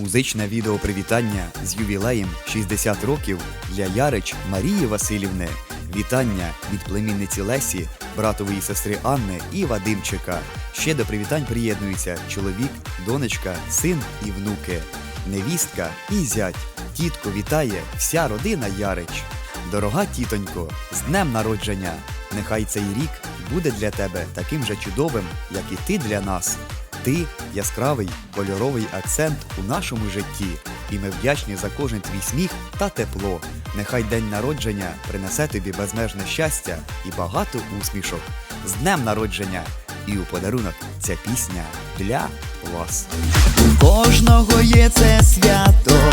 Музичне відео привітання з ювілеєм 60 років для Ярич Марії Васильівни. Вітання від племінниці Лесі, братової сестри Анни і Вадимчика. Ще до привітань приєднуються чоловік, донечка, син і внуки, невістка і зять. Тітко вітає вся родина Ярич. Дорога тітонько, з днем народження! Нехай цей рік буде для тебе таким же чудовим, як і ти для нас. Ти яскравий кольоровий акцент у нашому житті, і ми вдячні за кожен твій сміх та тепло. Нехай день народження принесе тобі безмежне щастя і багато усмішок. З днем народження! І у подарунок ця пісня для вас. У кожного є це свято,